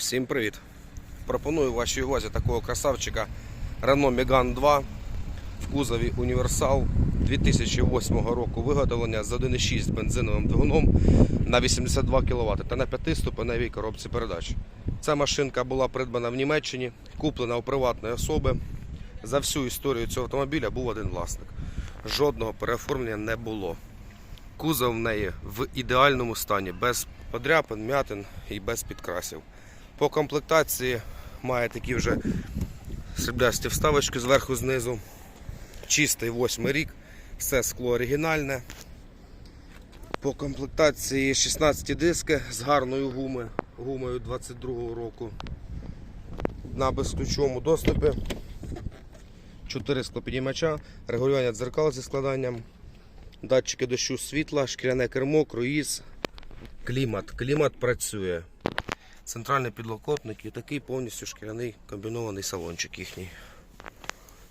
Всім привіт! Пропоную вашій увазі такого красавчика Renault Megane 2 в кузові Універсал 2008 року виготовлення з 1,6 бензиновим двигуном на 82 кВт та на 5-ступеневій коробці передач. Ця машинка була придбана в Німеччині, куплена у приватної особи. За всю історію цього автомобіля був один власник. Жодного переоформлення не було. Кузов в неї в ідеальному стані, без подряпин, м'ятин і без підкрасів. По комплектації має такі вже сріблясті вставочки зверху знизу. Чистий восьмий рік, все скло оригінальне. По комплектації 16 диски з гарною гуми, гумою 22 року. На безключовому доступі. 4 склопідіймача, регулювання дзеркал зі складанням, датчики дощу світла, шкіряне кермо, круїз, клімат. Клімат працює. Центральний підлокотник і такий повністю шкіряний комбінований салончик їхній.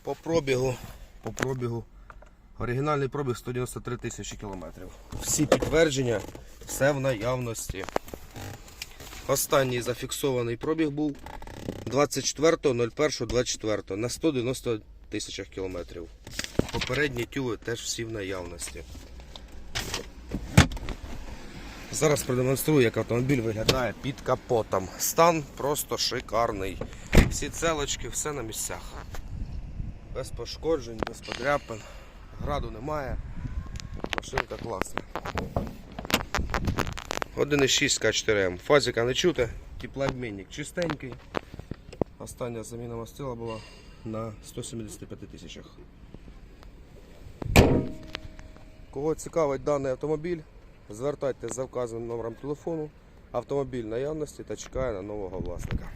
По пробігу, по пробігу. Оригінальний пробіг 193 тисячі кілометрів. Всі підтвердження, все в наявності. Останній зафіксований пробіг був 24.01.24 на 190 тисячах кілометрів. Попередні тюви теж всі в наявності. Зараз продемонструю, як автомобіль виглядає під капотом. Стан просто шикарний. Всі целочки, все на місцях. Без пошкоджень, без подряпин. Граду немає. Машинка класна. 1,6 К4М. Фазика не чути, теплообмінник чистенький. Остання заміна мастила була на 175 тисячах. Кого цікавить даний автомобіль, звертайтеся за вказаним номером телефону. Автомобіль наявності та чекає на нового власника.